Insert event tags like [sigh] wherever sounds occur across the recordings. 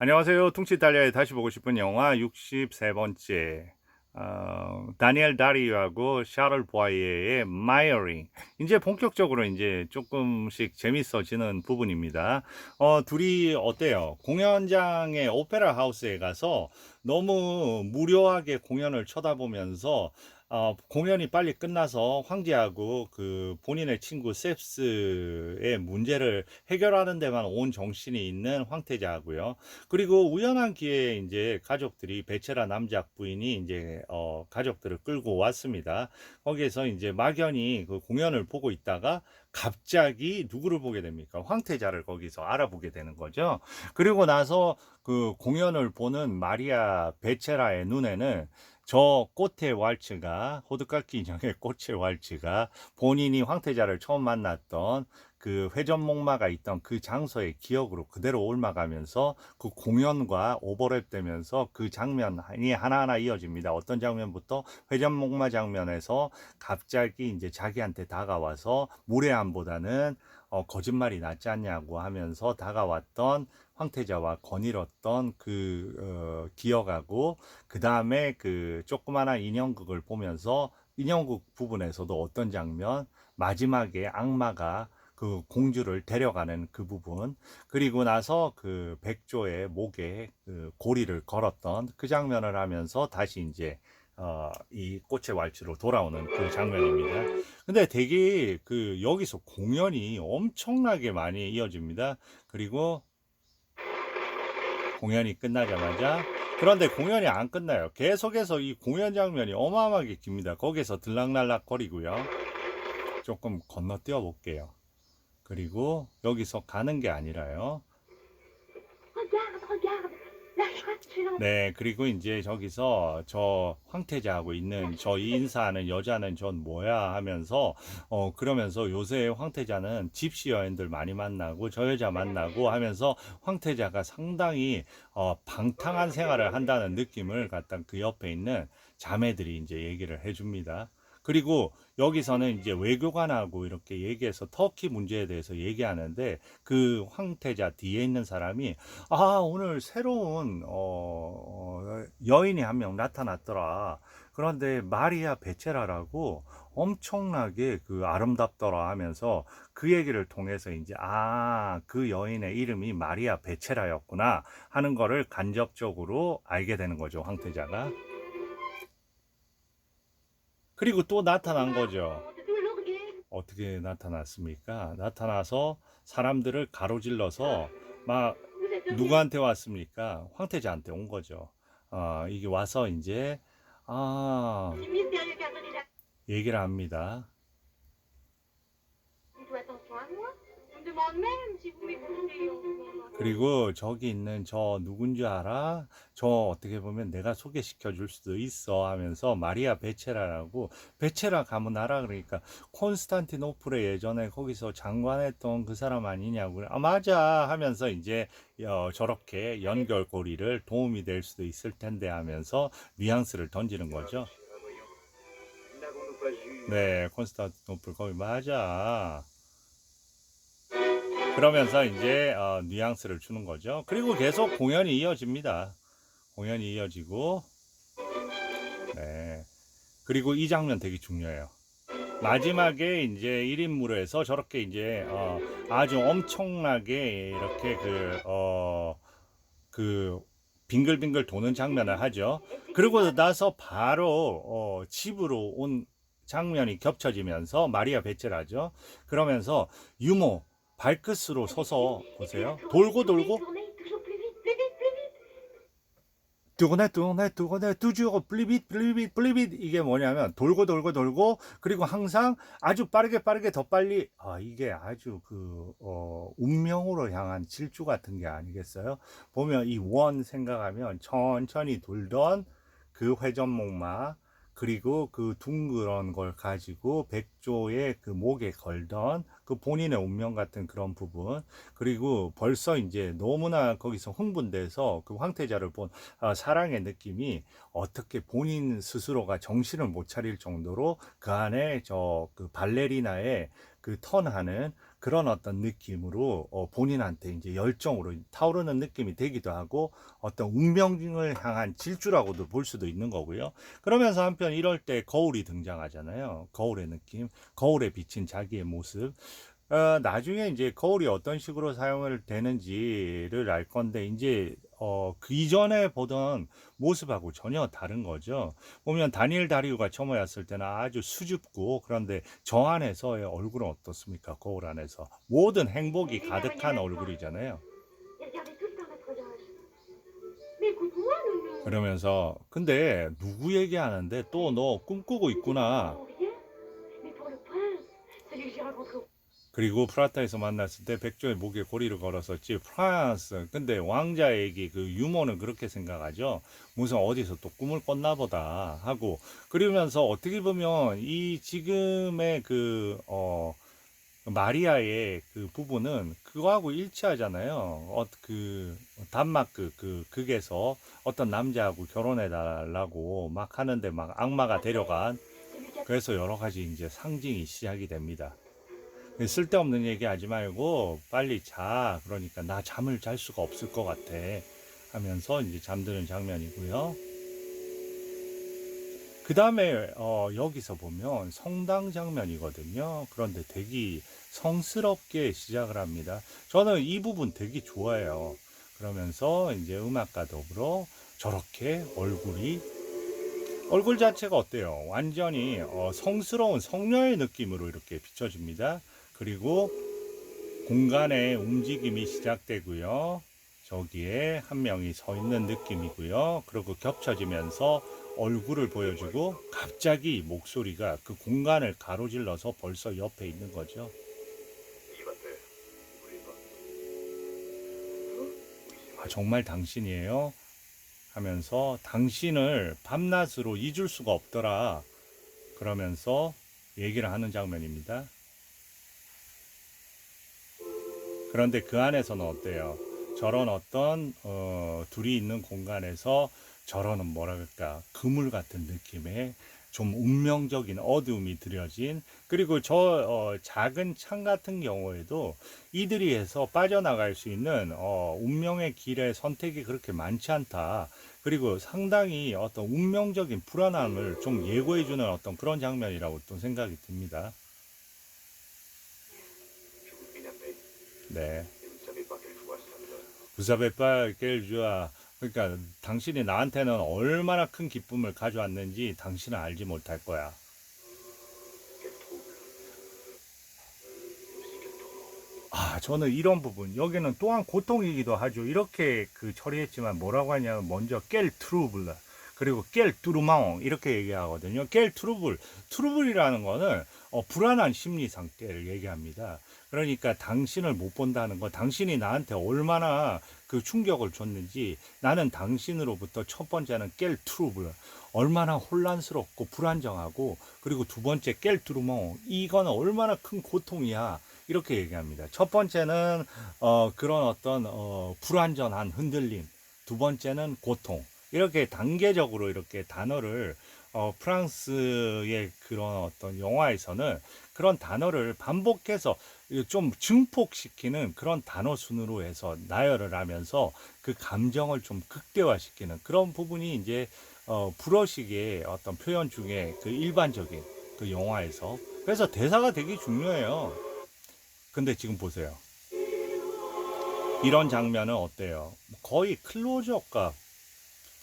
안녕하세요. 퉁치 달리아에 다시 보고 싶은 영화 63번째. 어, 다니엘 다리하고 샤를 보아이의 마이어링. 이제 본격적으로 이제 조금씩 재밌어지는 부분입니다. 어, 둘이 어때요? 공연장의 오페라 하우스에 가서 너무 무료하게 공연을 쳐다보면서 어, 공연이 빨리 끝나서 황제하고 그 본인의 친구 셉스의 문제를 해결하는 데만 온 정신이 있는 황태자하고요. 그리고 우연한 기회에 이제 가족들이 베체라 남작 부인이 이제 어 가족들을 끌고 왔습니다. 거기에서 이제 막연히 그 공연을 보고 있다가 갑자기 누구를 보게 됩니까? 황태자를 거기서 알아보게 되는 거죠. 그리고 나서 그 공연을 보는 마리아 베체라의 눈에는 저 꽃의 왈츠가 호두깎이 인형의 [laughs] 꽃의 왈츠가 본인이 황태자를 처음 만났던 그 회전목마가 있던 그 장소의 기억으로 그대로 옮아가면서 그 공연과 오버랩되면서 그 장면이 하나하나 이어집니다. 어떤 장면부터 회전목마 장면에서 갑자기 이제 자기한테 다가와서 무례함보다는 어, 거짓말이 낫지 않냐고 하면서 다가왔던 황태자와 거닐었던 그 어, 기억하고 그 다음에 그 조그마한 인형극을 보면서 인형극 부분에서도 어떤 장면 마지막에 악마가 그 공주를 데려가는 그 부분 그리고 나서 그 백조의 목에 그 고리를 걸었던 그 장면을 하면서 다시 이제 어, 이 꽃의 왈츠로 돌아오는 그 장면입니다. 근데 되게 그 여기서 공연이 엄청나게 많이 이어집니다. 그리고 공연이 끝나자마자 그런데 공연이 안 끝나요. 계속해서 이 공연 장면이 어마어마하게 깁니다. 거기서 들락날락 거리고요. 조금 건너뛰어 볼게요. 그리고 여기서 가는 게 아니라요. 네, 그리고 이제 저기서 저 황태자하고 있는 저 인사하는 여자는 전 뭐야 하면서 어 그러면서 요새 황태자는 집시 여인들 많이 만나고 저 여자 만나고 하면서 황태자가 상당히 어 방탕한 생활을 한다는 느낌을 갖다 그 옆에 있는 자매들이 이제 얘기를 해줍니다. 그리고 여기서는 이제 외교관하고 이렇게 얘기해서 터키 문제에 대해서 얘기하는데 그 황태자 뒤에 있는 사람이 아 오늘 새로운 어, 어, 여인이 한 명 나타났더라. 그런데 마리아 베체라라고 엄청나게 그 아름답더라 하면서 그 얘기를 통해서 이제 아 그 여인의 이름이 마리아 베체라였구나 하는 거를 간접적으로 알게 되는 거죠 황태자가. 그리고 또 나타난 거죠. 어떻게 나타났습니까? 나타나서 사람들을 가로질러서 막. 누구한테 왔습니까? 황태자한테 온 거죠. 아, 이게 와서 이제 아, 얘기를 합니다. 그리고 저기 있는 저 누군지 알아? 저 어떻게 보면 내가 소개시켜 줄 수도 있어 하면서 마리아 베체라라고 베체라 가면 알아 그러니까 콘스탄티노플에 예전에 거기서 장관했던 그 사람 아니냐고 아 맞아 하면서 이제 어, 저렇게 연결고리를 도움이 될 수도 있을 텐데 하면서 뉘앙스를 던지는 거죠. 네, 콘스탄티노플 거기 맞아. 그러면서 이제 어, 뉘앙스를 주는 거죠. 그리고 계속 공연이 이어집니다. 공연이 이어지고, 네. 그리고 이 장면 되게 중요해요. 마지막에 이제 1인무로에서 저렇게 이제 어, 아주 엄청나게 이렇게 그, 어, 그 빙글빙글 도는 장면을 하죠. 그리고 나서 바로 어, 집으로 온 장면이 겹쳐지면서 마리아 베체라죠. 그러면서 유모 발끝으로 서서 보세요. 돌고 돌고. 두고네 두고네 두고네 두주고 플리빗 플리빗 플리빗 이게 뭐냐면 돌고 돌고 돌고 그리고 항상 아주 빠르게 빠르게 더 빨리 아 이게 아주 그 어, 운명으로 향한 질주 같은 게 아니겠어요? 보면 이 원 생각하면 천천히 돌던 그 회전목마 그리고 그 둥그런 걸 가지고 백조의 그 목에 걸던 그 본인의 운명 같은 그런 부분. 그리고 벌써 이제 너무나 거기서 흥분돼서 그 황태자를 본 아, 사랑의 느낌이 어떻게 본인 스스로가 정신을 못 차릴 정도로 그 안에 저 그 발레리나의 그 턴하는 그런 어떤 느낌으로 어, 본인한테 이제 열정으로 타오르는 느낌이 되기도 하고 어떤 운명을 향한 질주라고도 볼 수도 있는 거고요. 그러면서 한편 이럴 때 거울이 등장하잖아요. 거울의 느낌, 거울에 비친 자기의 모습. 어, 나중에 이제 거울이 어떤 식으로 사용을 되는지를 알 건데 이제 어, 그 이전에 보던 모습하고 전혀 다른 거죠. 보면 다니엘 다리우가 왔을 때는 아주 수줍고 그런데 저 안에서의 얼굴은 어떻습니까? 거울 안에서 모든 행복이 가득한 얼굴이잖아요. Nounou. 그러면서 근데 누구 얘기하는데 또 너 꿈꾸고 있구나. 그리고 프라타에서 만났을 때 백조의 목에 고리를 걸었었지. 프랑스 근데 왕자 얘기 그 유머는 그렇게 생각하죠. 무슨 어디서 또 꿈을 꿨나 보다 하고. 그러면서 어떻게 보면 이 지금의 그어 마리아의 그 부분은 그거하고 일치하잖아요. 어 그 단마크 그 극에서 어떤 남자하고 결혼해 달라고 막 하는데 막 악마가 데려간. 그래서 여러 가지 이제 상징이 시작이 됩니다. 쓸데없는 얘기 하지 말고 빨리 자. 그러니까 나 잠을 잘 수가 없을 것 같아. 하면서 이제 잠드는 장면이고요. 그 다음에 어, 여기서 보면 성당 장면이거든요. 그런데 되게 성스럽게 시작을 합니다. 저는 이 부분 되게 좋아해요. 그러면서 이제 음악과 더불어 저렇게 얼굴이 얼굴 자체가 어때요? 완전히 어, 성스러운 성녀의 느낌으로 이렇게 비춰집니다. 그리고 공간의 움직임이 시작되고요. 저기에 한 명이 서 있는 느낌이고요. 그리고 겹쳐지면서 얼굴을 보여주고 갑자기 목소리가 그 공간을 가로질러서 벌써 옆에 있는 거죠. 아, 정말 당신이에요? 하면서 당신을 밤낮으로 잊을 수가 없더라. 그러면서 얘기를 하는 장면입니다. 그런데 그 안에서는 어때요? 저런 어떤 어, 둘이 있는 공간에서 저런 그럴까 그물 같은 느낌의 좀 운명적인 어두움이 들여진 그리고 저 어, 작은 창 같은 경우에도 이들이 해서 빠져나갈 수 있는 어, 운명의 길의 선택이 그렇게 많지 않다. 그리고 상당히 어떤 운명적인 불안함을 좀 예고해주는 어떤 그런 장면이라고 또 생각이 듭니다. Donne. 부사베파 깰주아 그러니까 당신이 나한테는 얼마나 큰 기쁨을 가져왔는지 당신은 알지 못할 거야. 아, 저는 이런 부분 여기는 또한 고통이기도 하죠. 이렇게 그 처리했지만 뭐라고 하냐면 먼저 깰 트루블 그리고 깰 뚜루마옹 이렇게 얘기하거든요. 깰 트루블 트루블이라는 거는 어, 불안한 심리 상태를 얘기합니다. 그러니까 당신을 못 본다는 거, 당신이 나한테 얼마나 그 충격을 줬는지 나는 당신으로부터 첫 번째는 깰 트루블 얼마나 혼란스럽고 불안정하고 그리고 두 번째 깰 뚜루마옹 이거는 얼마나 큰 고통이야. 이렇게 얘기합니다. 첫 번째는 어, 그런 어떤 어, 불완전한 흔들림, 두 번째는 고통. 이렇게 단계적으로 이렇게 단어를 어, 프랑스의 그런 어떤 영화에서는 그런 단어를 반복해서 좀 증폭시키는 그런 단어 순으로 해서 나열을 하면서 그 감정을 좀 극대화시키는 그런 부분이 이제 어, 불어식의 어떤 표현 중에 그 일반적인 그 영화에서 그래서 대사가 되게 중요해요. 근데 지금 보세요. 이런 장면은 어때요? 거의 클로즈업과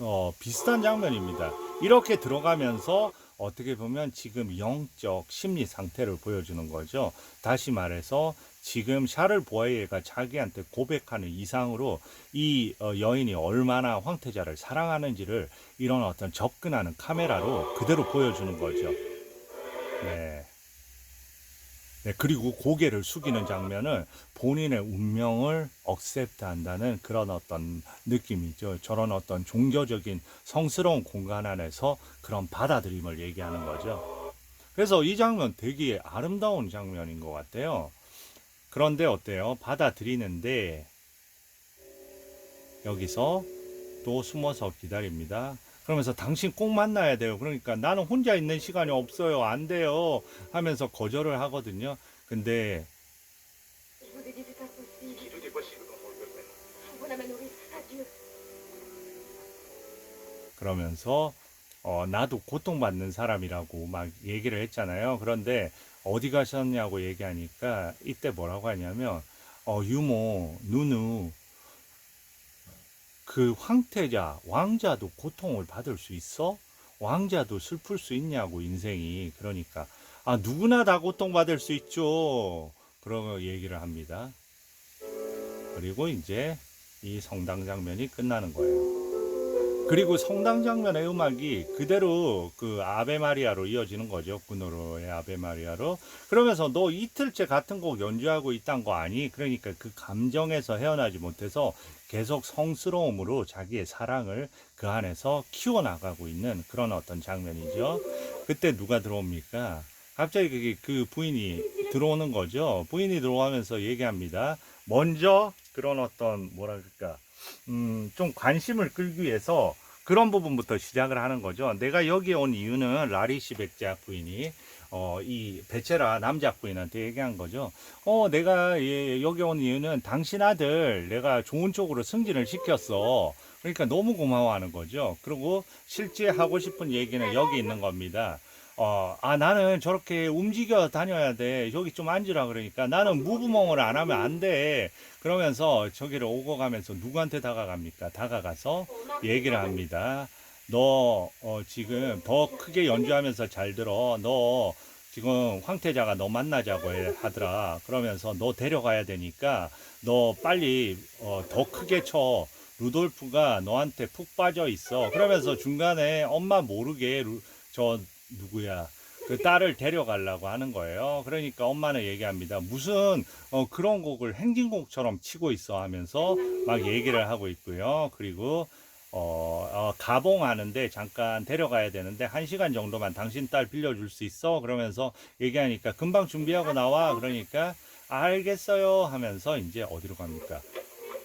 어, 비슷한 장면입니다. 이렇게 들어가면서 어떻게 보면 지금 영적 심리 상태를 보여주는 거죠. 다시 말해서 지금 샤를 보아이가 자기한테 고백하는 이상으로 이 어, 여인이 얼마나 황태자를 사랑하는지를 이런 어떤 접근하는 카메라로 그대로 보여주는 거죠. 네. 네, 그리고 고개를 숙이는 장면은 본인의 운명을 억셉트 한다는 그런 어떤 느낌이죠. 저런 어떤 종교적인 성스러운 공간 안에서 그런 받아들임을 얘기하는 거죠. 그래서 이 장면 되게 아름다운 장면인 것 같아요. 그런데 어때요? 받아들이는데 여기서 또 숨어서 기다립니다. 그러면서 당신 꼭 만나야 돼요. 그러니까 나는 혼자 있는 시간이 없어요. 안 돼요. 하면서 거절을 하거든요. 근데 그러면서 어, 나도 고통받는 사람이라고 막 얘기를 했잖아요. 그런데 어디 가셨냐고 얘기하니까 이때 뭐라고 하냐면 어, 유모, 누누 그 황태자, 왕자도 고통을 받을 수 있어? 왕자도 슬플 수 있냐고 인생이 그러니까 아 누구나 다 고통받을 수 있죠. 그런 얘기를 합니다. 그리고 이제 이 성당 장면이 끝나는 거예요. 그리고 성당 장면의 음악이 그대로 그 아베 마리아로 이어지는 거죠. 군노로의 아베 마리아로. 그러면서 너 이틀째 같은 곡 연주하고 있단 거 아니? 그러니까 그 감정에서 헤어나지 못해서 계속 성스러움으로 자기의 사랑을 그 안에서 키워나가고 있는 그런 어떤 장면이죠. 그때 누가 들어옵니까? 갑자기 그게 그 부인이 들어오는 거죠. 부인이 들어오면서 얘기합니다. 먼저 그런 어떤 그럴까, 음, 좀 관심을 끌기 위해서 그런 부분부터 시작을 하는 거죠. 내가 여기 온 이유는 라리시 백작 부인이 어, 이 베체라 남작 부인한테 얘기한 거죠. 어, 내가 예, 여기 온 이유는 당신 아들 내가 좋은 쪽으로 승진을 시켰어. 그러니까 너무 고마워하는 거죠. 그리고 실제 하고 싶은 얘기는 여기 있는 겁니다. 어, 아, 나는 저렇게 움직여 다녀야 돼. 여기 좀 앉으라 그러니까 나는 무부몽을 안 하면 안 돼. 그러면서 저기를 오고 가면서 누구한테 다가갑니까? 다가가서 얘기를 합니다. 너, 어, 지금 더 크게 연주하면서 잘 들어. 너 지금 황태자가 너 만나자고 해- 하더라. 그러면서 너 데려가야 되니까 너 빨리 어, 더 크게 쳐. 루돌프가 너한테 푹 빠져 있어. 그러면서 중간에 엄마 모르게 루- 저 누구야 그 딸을 데려가려고 하는 거예요. 그러니까 엄마는 얘기합니다. 무슨 어, 그런 곡을 행진곡처럼 치고 있어 하면서 막 얘기를 하고 있고요. 그리고 어, 어, 가봉하는데 잠깐 데려가야 되는데 한 시간 정도만 당신 딸 빌려줄 수 있어? 그러면서 얘기하니까 금방 준비하고 나와. 그러니까 알겠어요 하면서 이제 어디로 갑니까?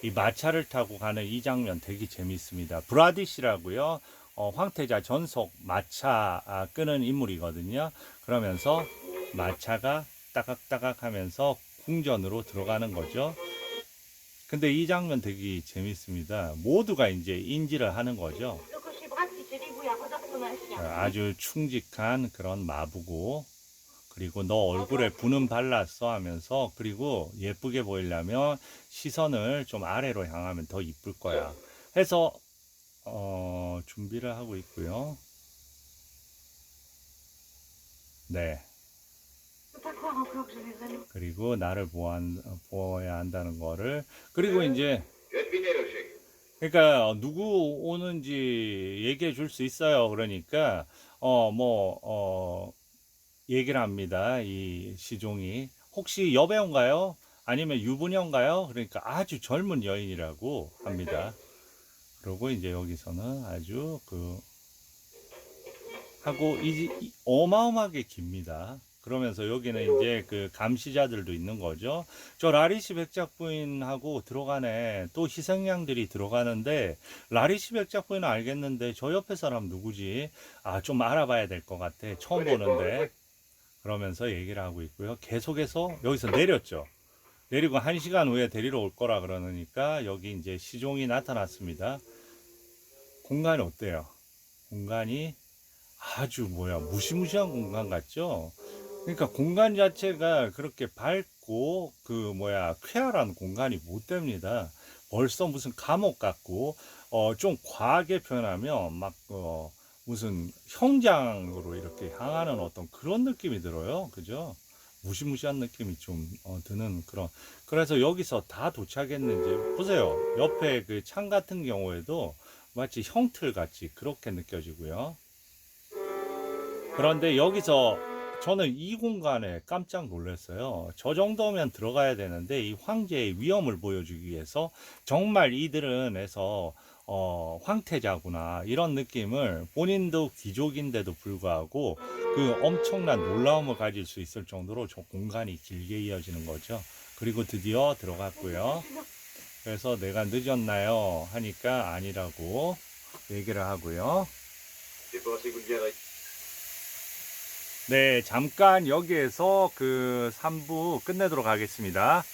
이 마차를 타고 가는 이 장면 되게 재밌습니다. 브라디시라고요. 어, 황태자 전속 마차 아, 끄는 인물이거든요. 그러면서 마차가 따각따각 하면서 궁전으로 들어가는 거죠. 근데 이 장면 되게 재밌습니다. 모두가 이제 인지를 하는 거죠. 아주 충직한 그런 마부고 그리고 너 얼굴에 분은 발랐어 하면서 그리고 예쁘게 보이려면 시선을 좀 아래로 향하면 더 이쁠 거야 해서 어, 준비를 하고 있고요 네. 그리고 나를 보안, 보아야 한다는 거를 그리고 이제 le chèque. 그러니까 누구 오는지 얘기해 줄 수 있어요. 그러니까 어 뭐 어 얘기를 합니다. 이 시종이 혹시 여배우인가요? 아니면 유부녀인가요? 그러니까 아주 젊은 여인이라고 합니다. 그리고 이제 여기서는 아주 그 하고 이, 이- 어마어마하게 깁니다. 그러면서 여기는 이제 그 감시자들도 있는 거죠. 저 라리시 백작 부인하고 들어가네. 또 희생양들이 들어가는데 라리시 백작 부인은 알겠는데 저 옆에 사람 누구지? 아, 좀 알아봐야 될 것 같아. 처음 보는데. 그러면서 얘기를 하고 있고요. 계속해서 여기서 내렸죠. 내리고 한 시간 후에 데리러 올 거라 그러니까 여기 이제 시종이 나타났습니다. 공간이 어때요? 공간이 아주 뭐야 무시무시한 공간 같죠? 그러니까 공간 자체가 그렇게 밝고 그 뭐야 쾌활한 공간이 못 됩니다. 벌써 무슨 감옥 같고 어 좀 과하게 표현하면 막 어, 무슨 형장으로 이렇게 향하는 어떤 그런 느낌이 들어요. 그죠? 무시무시한 느낌이 좀 어, 드는 그런 그래서 여기서 다 도착했는지 보세요. 옆에 그 창 같은 경우에도 마치 형틀 같이 그렇게 느껴지고요. 그런데 여기서 저는 이 공간에 깜짝 놀랐어요. 저 정도면 들어가야 되는데 이 황제의 위험을 보여주기 위해서 정말 이들은 해서 어, 황태자구나 이런 느낌을 본인도 귀족인데도 불구하고 그 엄청난 놀라움을 가질 수 있을 정도로 저 공간이 길게 이어지는 거죠. 그리고 드디어 들어갔고요. 그래서 내가 늦었나요? 하니까 아니라고 얘기를 하고요. 네, 잠깐 여기에서 그 3부 끝내도록 하겠습니다.